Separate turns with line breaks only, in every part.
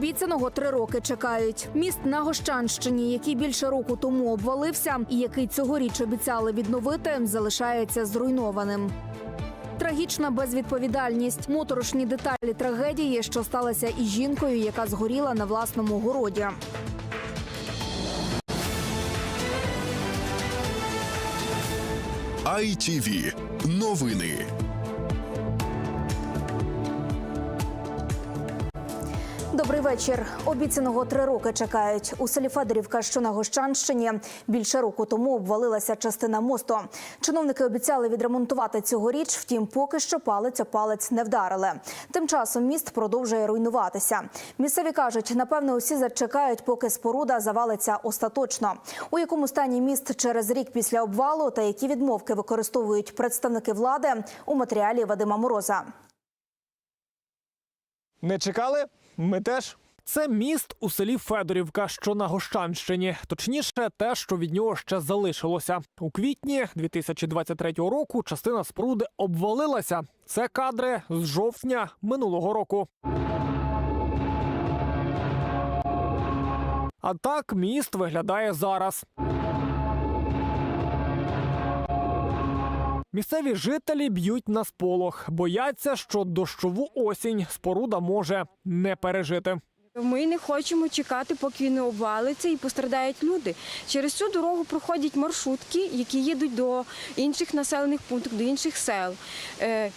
Обіцяного три роки чекають. Міст на Гощанщині, який більше року тому обвалився, і який цьогоріч обіцяли відновити, залишається зруйнованим. Трагічна безвідповідальність, моторошні деталі трагедії, що сталася із жінкою, яка згоріла на власному городі.
ITV. Новини.
Добрий вечір. Обіцяного три роки чекають. У селі Федорівка, що на Гощанщині, більше року тому обвалилася частина мосту. Чиновники обіцяли відремонтувати цьогоріч, втім, поки що палець о палець не вдарили. Тим часом міст продовжує руйнуватися. Місцеві кажуть, напевно, усі зачекають, поки споруда завалиться остаточно. У якому стані міст через рік після обвалу та які відмовки використовують представники влади у матеріалі Вадима Мороза.
Не чекали? Ми теж. Це міст у селі Федорівка, що на Гощанщині. Точніше, те, що від нього ще залишилося. У квітні 2023 року частина споруди обвалилася. Це кадри з жовтня минулого року. А так міст виглядає зараз. Місцеві жителі б'ють на сполох, бояться, що дощову осінь споруда може не пережити.
Ми не хочемо чекати, поки не обвалиться і пострадають люди. Через цю дорогу проходять маршрутки, які їдуть до інших населених пунктів, до інших сел. Е,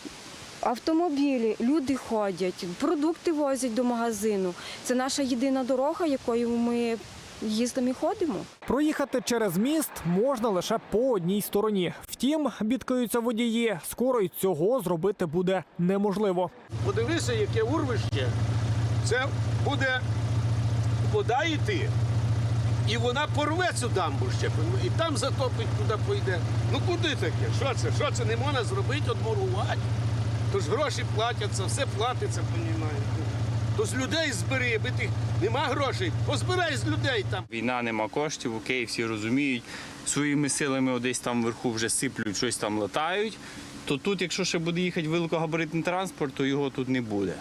Автомобілі, люди ходять, продукти возять до магазину. Це наша єдина дорога, якою ми їздимо і ходимо.
Проїхати через міст можна лише по одній стороні. Втім, бідкаються водії. Скоро й цього зробити буде неможливо.
Подивися, яке урвище. Це буде вода йти, і вона порве цю дамбу ще, і там затопить, туди пойде. Ну куди таке? Що це? Що це не можна зробити, одмурувати? Тож гроші платяться, все платиться, понімаєте. То з людей збери, аби тих нема грошей, позбирай з людей там.
Війна нема коштів, окей, всі розуміють. Своїми силами десь там вверху вже сиплють, щось там латають. То тут, якщо ще буде їхати великогабаритний транспорт, то його тут не буде.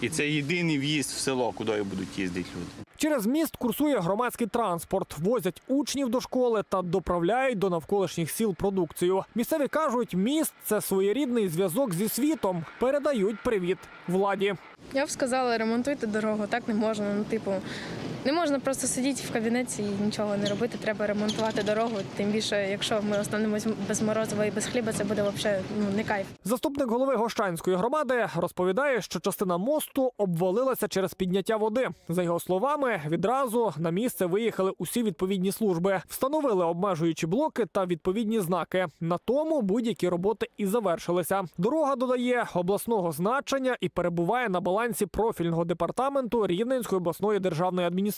І це єдиний в'їзд в село, куди будуть їздити люди.
Через міст курсує громадський транспорт, возять учнів до школи та доправляють до навколишніх сіл продукцію. Місцеві кажуть, міст це своєрідний зв'язок зі світом. Передають привіт владі.
Я б сказала, ремонтуйте дорогу, так не можна. Ну, типу, не можна просто сидіти в кабінеті і нічого не робити. Треба ремонтувати дорогу. Тим більше, якщо ми останемось без морозива і без хліба, це буде взагалі ну, не кайф.
Заступник голови Гощанської громади розповідає, що частина мосту обвалилася через підняття води. За його словами, відразу на місце виїхали усі відповідні служби, встановили обмежуючі блоки та відповідні знаки. На тому будь-які роботи і завершилися. Дорога додає обласного значення і перебуває на балансі профільного департаменту Рівненської обласної державної адміністрації.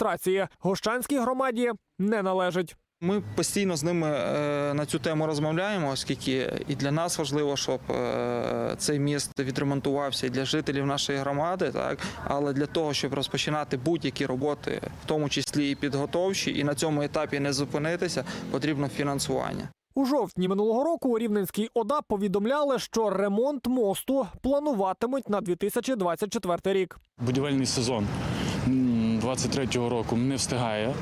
Гощанській громаді не належить.
Ми постійно з ними е, на цю тему розмовляємо, оскільки і для нас важливо, щоб е, цей міст відремонтувався і для жителів нашої громади, так але для того, щоб розпочинати будь-які роботи, в тому числі і підготовчі, і на цьому етапі не зупинитися, потрібно фінансування.
У жовтні минулого року у Рівненській ОДА повідомляли, що ремонт мосту плануватимуть на 2024 рік.
Будівельний сезон 23-го року не встигає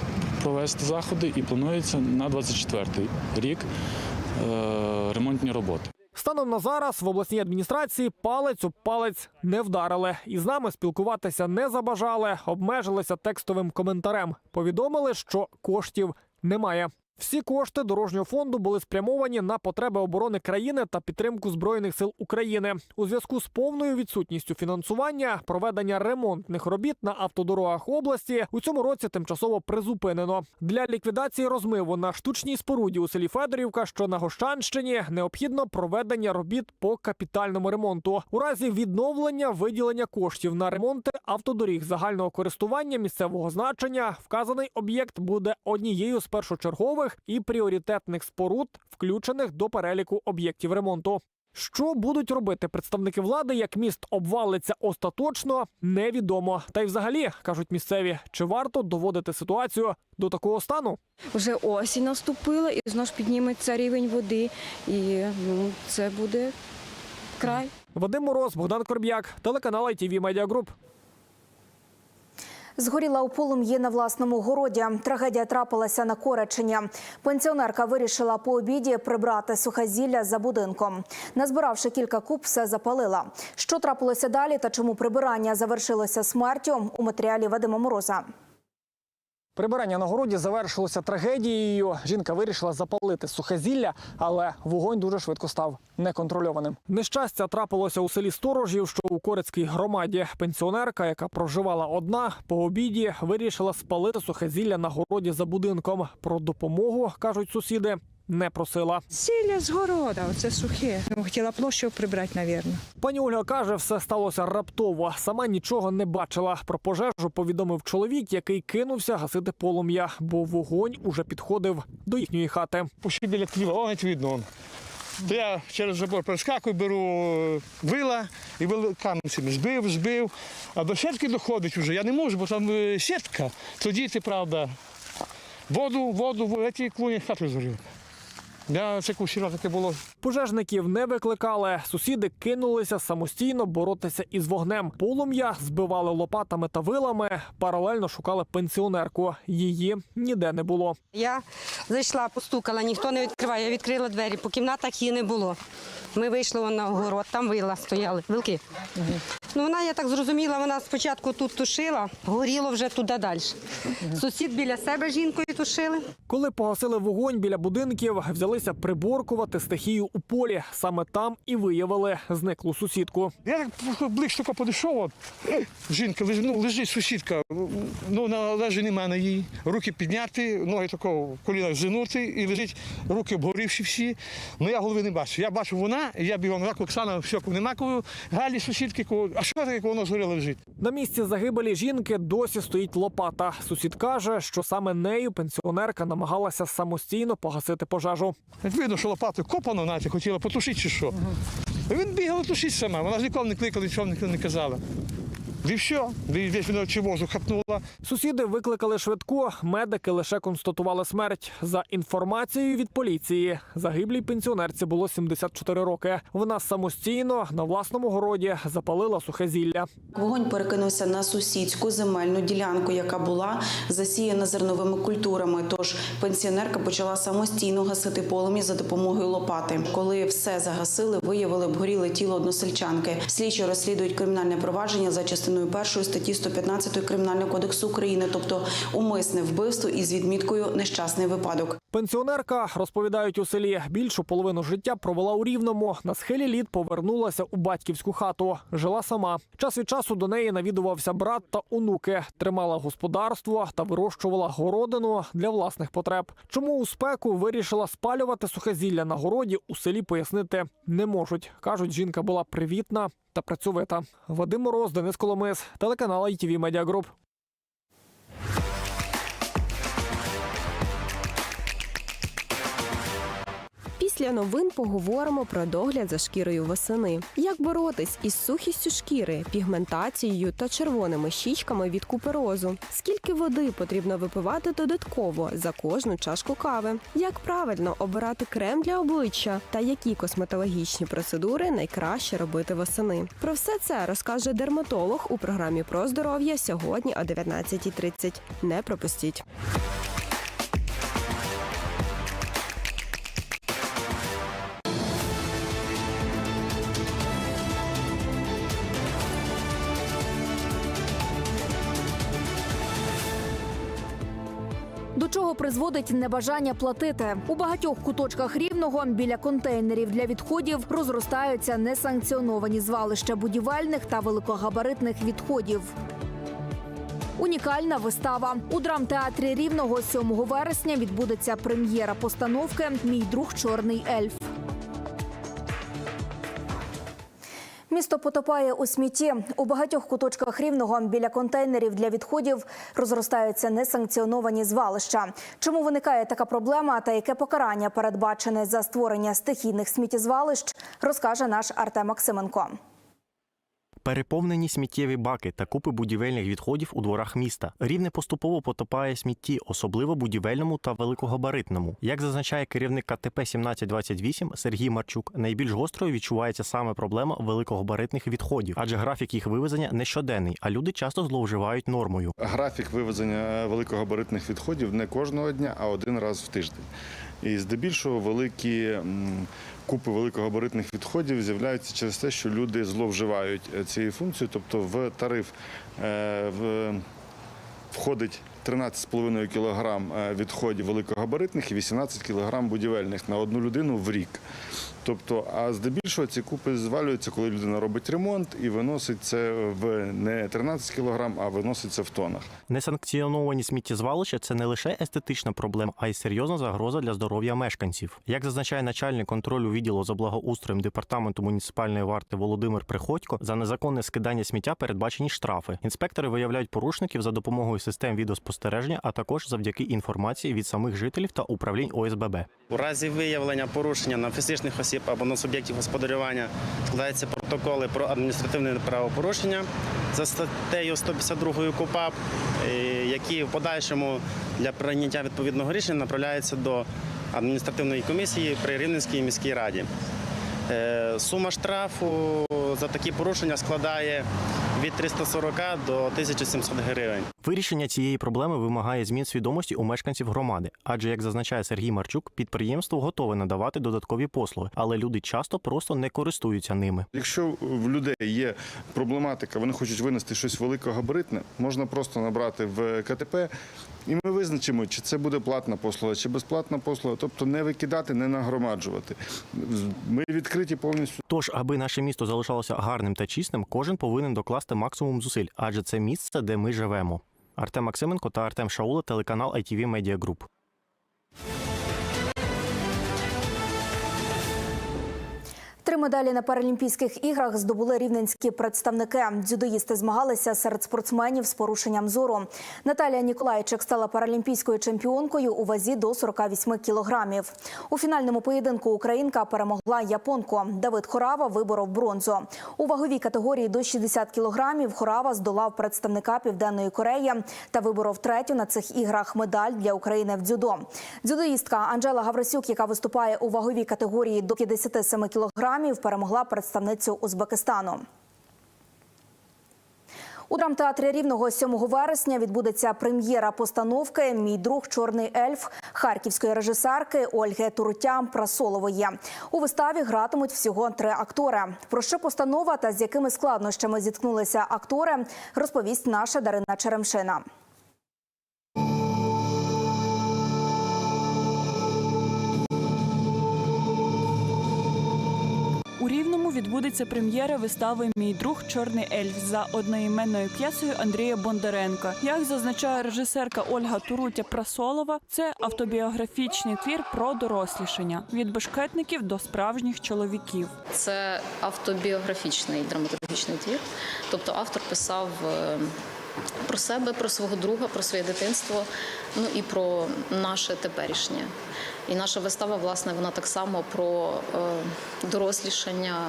провести заходи і планується на 24-й рік е, ремонтні роботи.
Станом на зараз в обласній адміністрації палець у палець не вдарили, і з нами спілкуватися не забажали, обмежилися текстовим коментарем. Повідомили, що коштів немає. Всі кошти дорожнього фонду були спрямовані на потреби оборони країни та підтримку збройних сил України. У зв'язку з повною відсутністю фінансування проведення ремонтних робіт на автодорогах області у цьому році тимчасово призупинено. Для ліквідації розмиву на штучній споруді у селі Федорівка, що на Гощанщині, необхідно проведення робіт по капітальному ремонту. У разі відновлення виділення коштів на ремонти автодоріг загального користування місцевого значення вказаний об'єкт буде однією з першочергових і пріоритетних споруд, включених до переліку об'єктів ремонту. Що будуть робити представники влади, як міст обвалиться остаточно, невідомо. Та й взагалі кажуть місцеві, чи варто доводити ситуацію до такого стану?
Вже осінь наступила і знову ж підніметься рівень води, і ну, це буде край.
Вадим Мороз, Богдан Корб'як, телеканал ITV Media Group.
Згоріла у полум'ї на власному городі. Трагедія трапилася на Коречині. Пенсіонерка вирішила по обіді прибрати сухозілля за будинком. Назбиравши кілька куб, все запалила. Що трапилося далі та чому прибирання завершилося смертю у матеріалі Вадима Мороза.
Прибирання на городі завершилося трагедією. Жінка вирішила запалити сухозілля, але вогонь дуже швидко став неконтрольованим. Нещастя трапилося у селі Сторожів, що у Корецькій громаді. Пенсіонерка, яка проживала одна, по обіді вирішила спалити сухозілля на городі за будинком. Про допомогу кажуть сусіди. Не просила.
Сілля з города, оце сухе. Ну, Хотіла площу прибрати, мабуть.
Пані Ольга каже, все сталося раптово. Сама нічого не бачила. Про пожежу повідомив чоловік, який кинувся гасити полум'я, бо вогонь уже підходив до їхньої хати.
Пущі біля тліва, о, геть видно. То я через забор перескакую, беру е, вила і вили камінцями збив, збив. А до сітки доходить вже. Я не можу, бо там е, сітка. То діти, правда. Воду, воду, в ці клуні хату згорів. Я ще кущіра таке було.
Пожежників не викликали. Сусіди кинулися самостійно боротися із вогнем. Полум'я збивали лопатами та вилами. Паралельно шукали пенсіонерку. Її ніде не було.
Я зайшла, постукала, ніхто не відкриває. Я відкрила двері, по кімнатах її не було. Ми вийшли на огород, там вила стояли, вилки. Ну, вона, я так зрозуміла, вона спочатку тут тушила, горіло вже туди далі. Сусід біля себе жінкою тушили.
Коли погасили вогонь біля будинків, взялися приборкувати стихію у полі. Саме там і виявили зниклу сусідку.
Я так ближче от, жінка лежить, ну, лежить сусідка, ну, на лежить нема на їй. Руки підняти, ноги тако в колінах зинути і лежить, руки обгорівші всі. Ну я голови не бачу. Я бачу вона, і я бігом так, Оксана, все, нема кого, Галі сусідки, кого, а що таке, воно згоріло лежить?
На місці загибелі жінки досі стоїть лопата. Сусід каже, що саме нею пенсіонерка намагалася самостійно погасити пожежу.
Видно, що лопатою копано, навіть хотіла потушити чи що. Він бігав тушити сама, вона ж ніколи не кликала, нічого не казала. І все, і десь воздух хапнула.
Сусіди викликали швидку. Медики лише констатували смерть. За інформацією від поліції, загиблій пенсіонерці було 74 роки. Вона самостійно на власному городі запалила сухе зілля.
Вогонь перекинувся на сусідську земельну ділянку, яка була засіяна зерновими культурами. Тож пенсіонерка почала самостійно гасити полум'я за допомогою лопати. Коли все загасили, виявили обгоріле тіло односельчанки. Слідчі розслідують кримінальне провадження за частиною першої статті 115 Кримінального кодексу України, тобто умисне вбивство із відміткою нещасний випадок.
Пенсіонерка розповідають у селі. Більшу половину життя провела у рівному. На схилі літ повернулася у батьківську хату. Жила сама. Час від часу до неї навідувався брат та онуки. Тримала господарство та вирощувала городину для власних потреб. Чому у спеку вирішила спалювати сухозілля на городі у селі пояснити не можуть. кажуть, жінка була привітна та працювета. Вадим Мороз, Денис Коломис, телеканал ITV Media Group.
Після новин поговоримо про догляд за шкірою восени. Як боротись із сухістю шкіри, пігментацією та червоними щічками від куперозу? Скільки води потрібно випивати додатково за кожну чашку кави? Як правильно обирати крем для обличчя та які косметологічні процедури найкраще робити восени? Про все це розкаже дерматолог у програмі про здоров'я сьогодні о 19.30. Не пропустіть.
До чого призводить небажання платити у багатьох куточках рівного біля контейнерів для відходів розростаються несанкціоновані звалища будівельних та великогабаритних відходів. Унікальна вистава у драмтеатрі рівного 7 вересня відбудеться прем'єра постановки Мій друг чорний ельф. Місто потопає у смітті. У багатьох куточках рівного біля контейнерів для відходів розростаються несанкціоновані звалища. Чому виникає така проблема та яке покарання передбачене за створення стихійних сміттєзвалищ, розкаже наш Артем Максименко.
Переповнені сміттєві баки та купи будівельних відходів у дворах міста. Рівне поступово потопає смітті, особливо будівельному та великогабаритному. Як зазначає керівник КТП 1728 Сергій Марчук, найбільш гострою відчувається саме проблема великогабаритних відходів, адже графік їх вивезення не щоденний, а люди часто зловживають нормою.
Графік вивезення великогабаритних відходів не кожного дня, а один раз в тиждень. І здебільшого великі купи великогабаритних відходів з'являються через те, що люди зловживають е, цією функцією, тобто в тариф е, входить 13,5 кг відходів великогабаритних і 18 кг будівельних на одну людину в рік. Тобто, а здебільшого ці купи звалюються, коли людина робить ремонт і виносить це в не 13 кг, а виносить це в тонах.
Несанкціоновані сміттєзвалища це не лише естетична проблема, а й серйозна загроза для здоров'я мешканців. Як зазначає начальник контролю відділу за благоустроєм департаменту муніципальної варти Володимир Приходько, за незаконне скидання сміття передбачені штрафи. Інспектори виявляють порушників за допомогою систем відеоспостереження, а також завдяки інформації від самих жителів та управлінь ОСББ.
У разі виявлення порушення на фізичних осіб або на суб'єктів господарювання складаються протоколи про адміністративне правопорушення за статтею 152 КУПАП, е, які в подальшому для прийняття відповідного рішення направляються до адміністративної комісії при Рівненській міській раді. Е, Сума штрафу за такі порушення складає від 340 до 1700 гривень.
Вирішення цієї проблеми вимагає змін свідомості у мешканців громади, адже, як зазначає Сергій Марчук, підприємство готове надавати додаткові послуги, але люди часто просто не користуються ними.
Якщо в людей є проблематика, вони хочуть винести щось великогабаритне, можна просто набрати в КТП, і ми визначимо, чи це буде платна послуга, чи безплатна послуга, тобто не викидати, не нагромаджувати. Ми відкриті повністю.
Тож, аби наше місто залишалося гарним та чистим, кожен повинен докласти максимум зусиль, адже це місце, де ми живемо. Артем Максименко та Артем Шаула, телеканал ITV Media Group.
Три медалі на Паралімпійських іграх здобули рівненські представники. Дзюдоїсти змагалися серед спортсменів з порушенням зору. Наталія Ніколайчик стала паралімпійською чемпіонкою у вазі до 48 кілограмів. У фінальному поєдинку українка перемогла японку. Давид Хорава виборов бронзу. У ваговій категорії до 60 кілограмів Хорава здолав представника Південної Кореї та виборов третю на цих іграх медаль для України в дзюдо. Дзюдоїстка Анжела Гаврисюк, яка виступає у ваговій категорії до 57 кілограмів, перемогла представницю Узбекистану. У драмтеатрі Рівного 7 вересня відбудеться прем'єра постановки Мій друг чорний ельф харківської режисерки Ольги Турутя Прасолової. У виставі гратимуть всього три актори. Про що постанова та з якими складнощами зіткнулися актори, розповість наша Дарина Черемшина.
У Рівному відбудеться прем'єра вистави Мій друг Чорний ельф за одноіменною п'єсою Андрія Бондаренка. Як зазначає режисерка Ольга Турутя Прасолова, це автобіографічний твір про дорослішання від бешкетників до справжніх чоловіків.
Це автобіографічний драматургічний твір. Тобто автор писав е, про себе, про свого друга, про своє дитинство, ну і про наше теперішнє. І наша вистава, власне, вона так само про е, дорослішання,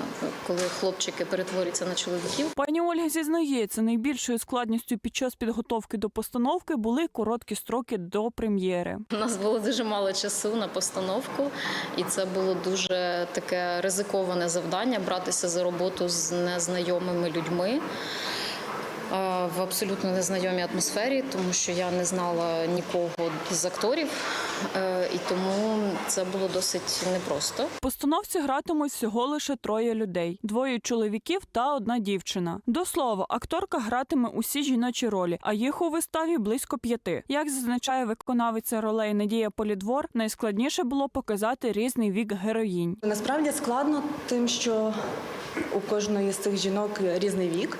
коли хлопчики перетворюються на чоловіків.
Пані Ольга зізнається, найбільшою складністю під час підготовки до постановки були короткі строки до прем'єри.
У нас було дуже мало часу на постановку, і це було дуже таке ризиковане завдання братися за роботу з незнайомими людьми. е, В абсолютно незнайомій атмосфері, тому що я не знала нікого з акторів, і тому це було досить непросто.
Постановці гратимуть всього лише троє людей: двоє чоловіків та одна дівчина. До слова, акторка гратиме усі жіночі ролі, а їх у виставі близько п'яти. Як зазначає виконавиця ролей Надія Полідвор, найскладніше було показати різний вік героїнь.
Насправді складно тим, що у кожної з цих жінок різний вік,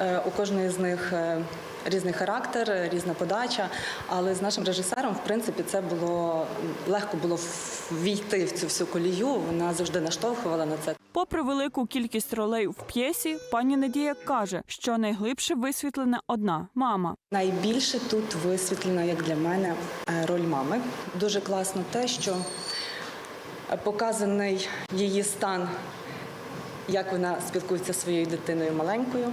е, у кожної з них е, різний характер, різна подача. Але з нашим режисером, в принципі, це було легко було війти в цю всю колію. Вона завжди наштовхувала на це.
Попри велику кількість ролей в п'єсі, пані Надія каже, що найглибше висвітлена одна мама.
Найбільше тут висвітлена, як для мене, е, роль мами. Дуже класно те, що показаний її стан як вона спілкується зі своєю дитиною маленькою.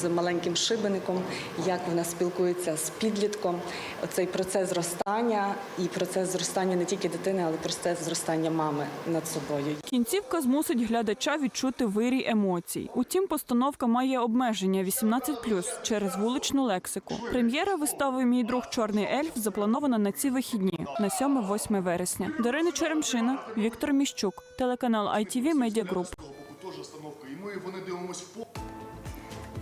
З маленьким шибеником, як вона спілкується з підлітком, оцей процес зростання і процес зростання не тільки дитини, але процес зростання мами над собою.
Кінцівка змусить глядача відчути вирій емоцій. Утім, постановка має обмеження 18+, через вуличну лексику. Прем'єра вистави Мій друг чорний ельф запланована на ці вихідні на 7-8 вересня. Дарина Черемшина, Віктор Міщук, телеканал ITV Media Group.
Теж остановка. І ми вони дивимося в